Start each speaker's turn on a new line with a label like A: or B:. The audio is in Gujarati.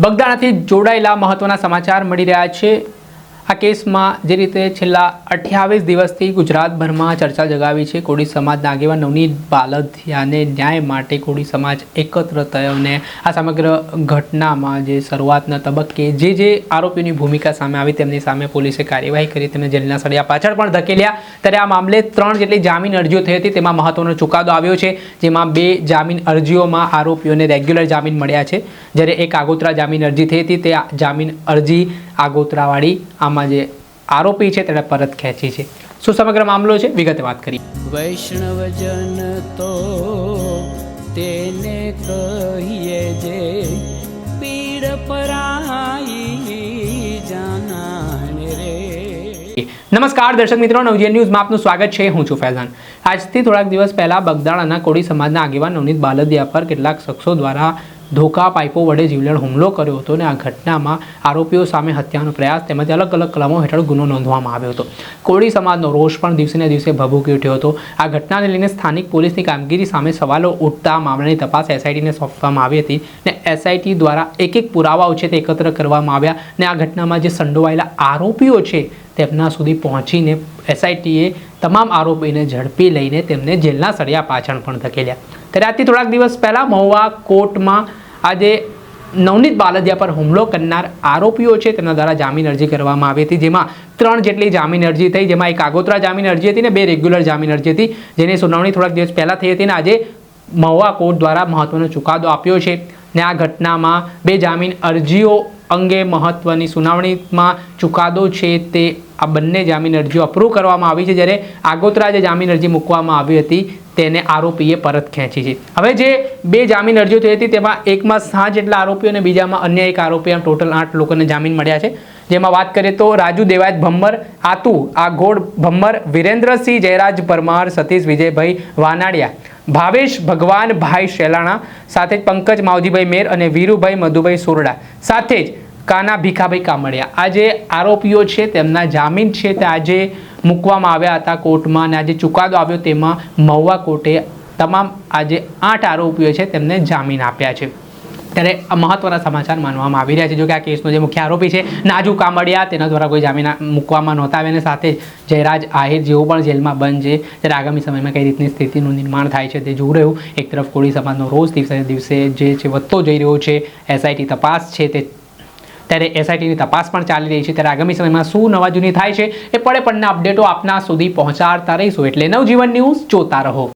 A: બગદાણાથી જોડાયેલા મહત્વના સમાચાર મળી રહ્યા છે. આ કેસમાં જે રીતે છેલ્લા અઠ્યાવીસ દિવસથી ગુજરાતભરમાં ચર્ચા જગાવી છે, કોળી સમાજના આગેવાન નવનીત બાલધિયાને ન્યાય માટે કોળી સમાજ એકત્ર થયો અને આ સમગ્ર ઘટનામાં જે શરૂઆતના તબક્કે જે જે આરોપીની ભૂમિકા સામે આવી તેમની સામે પોલીસે કાર્યવાહી કરી, તેમને જેલના સળિયા પાછળ પણ ધકેલ્યા. ત્યારે આ મામલે ત્રણ જેટલી જામીન અરજીઓ થઈ હતી, તેમાં મહત્વનો ચુકાદો આવ્યો છે, જેમાં બે જામીન અરજીઓમાં આરોપીઓને રેગ્યુલર જામીન મળ્યા છે. જ્યારે એક આગોતરા જામીન અરજી થઈ હતી, તે જામીન અરજી આગોતરાવાળી આમાં જે આરોપી છે તેણે પરત ખેંચી છે. શું સમગ્ર મામલો છે? વિગતે વાત કરી
B: વૈષ્ણવજન તો તેને કહીએ જે પીડ પરાઈ જાનાને રે.
A: નમસ્કાર દર્શક મિત્રો નવજીવન ન્યૂઝમાં આપનું સ્વાગત છે. હું છું ફૈઝાન. આજથી થોડાક દિવસ પહેલાં બગદાણાના કોળી સમાજના આગેવાન નવનીત બાલદિયા પર કેટલાક શખ્સો દ્વારા ધોકા પાઇપો વડે જીવલેણ હુમલો કર્યો હતો અને આ ઘટનામાં આરોપીઓ સામે હત્યાનો પ્રયાસ તેમજ અલગ અલગ કલમો હેઠળ ગુનો નોંધવામાં આવ્યો હતો. કોળી સમાજનો રોષ પણ દિવસેને દિવસે ભભૂકી ઉઠ્યો હતો. આ ઘટનાને લઈને સ્થાનિક પોલીસની કામગીરી સામે સવાલો ઉઠતા મામલાની તપાસ એસઆઈટીને સોંપવામાં આવી હતી ને એસઆઈટી દ્વારા એક એક પુરાવાઓ છે તે એકત્ર કરવામાં આવ્યા ને આ ઘટનામાં જે સંડોવાયેલા આરોપીઓ છે તેમના સુધી પહોંચીને એસઆઈટીએ તમામ આરોપીને ઝડપી લઈને તેમને જેલના સળિયા પાછળ પણ ધકેલ્યા. ત્યારે આજથી થોડાક દિવસ પહેલાં મહુવા કોર્ટમાં આજે નવનીત બાલદિયા પર હુમલો કરનાર આરોપીઓ છે તેના દ્વારા જામીન અરજી કરવામાં આવી હતી, જેમાં ત્રણ જેટલી જામીન અરજી થઈ, જેમાં એક આગોતરા જામીન અરજી હતી ને બે રેગ્યુલર જામીન અરજી હતી, જેની સુનાવણી થોડાક દિવસ પહેલાં થઈ હતી ને આજે મહુવા કોર્ટ દ્વારા મહત્વનો ચુકાદો આપ્યો છે. ને આ ઘટનામાં બે જામીન અરજીઓ અંગે મહત્વની સુનાવણીમાં ચુકાદો છે તે આ બંને જામીન અરજીઓ અપ્રૂવ કરવામાં આવી છે, જ્યારે આગોતરા જે જામીન અરજી મૂકવામાં આવી હતી તેને આરોપીએ પરત ખેંચી છે. હવે જે બે જામીન અરજીઓ થઈ હતી, તેમાં એકમાં સાત જેટલા આરોપીઓ અને બીજામાં અન્ય એક આરોપી આમ ટોટલ આઠ લોકોને જામીન મળ્યા છે. જેમાં વાત કરીએ તો રાજુ દેવાયત ભમ્મર, આતુ આ ગોળ ભમ્મર, વિરેન્દ્રસિંહ જયરાજ પરમાર, સતીશ વિજયભાઈ વાનાડિયા, ભાવેશ ભગવાનભાઈ શેલાણા, સાથે જ પંકજ માવજીભાઈ મેર અને વીરુભાઈ મધુભાઈ સોરડા. સાથે જ કાના ભીખાભાઈ કામડિયા. આ જે આરોપીઓ છે, તેમના જામીન છે તે આજે મૂકવામાં આવ્યા હતા કોર્ટમાં અને આજે ચુકાદો આવ્યો તેમાં મહુવા કોર્ટે તમામ આજે આઠ આરોપીઓ છે તેમને જામીન આપ્યા છે. ત્યારે મહત્વના સમાચાર માનવામાં આવી રહ્યા છે, જો કે આ કેસનો જે મુખ્ય આરોપી છે, નાજુ કામડિયા, તેના દ્વારા કોઈ જામીન મૂકવામાં નહોતા આવ્યા અને સાથે જયરાજ આહિર જેઓ પણ જેલમાં બંધ છે. ત્યારે આગામી સમયમાં કઈ રીતની સ્થિતિનું નિર્માણ થાય છે તે જોવું રહ્યું. એક તરફ કોળી સમાજનો રોજ દિવસે દિવસે જે છે વધતો જઈ રહ્યો છે, એસઆઈટી તપાસ છે તે ત્યારે એસઆઈટીની તપાસ પણ ચાલી રહી છે. ત્યારે આગામી સમયમાં શું નવા જૂની થાય છે એ પડે પડના અપડેટો આપના સુધી પહોંચાડતા રહીશું. એટલે નવજીવન ન્યૂઝ જોતા રહો.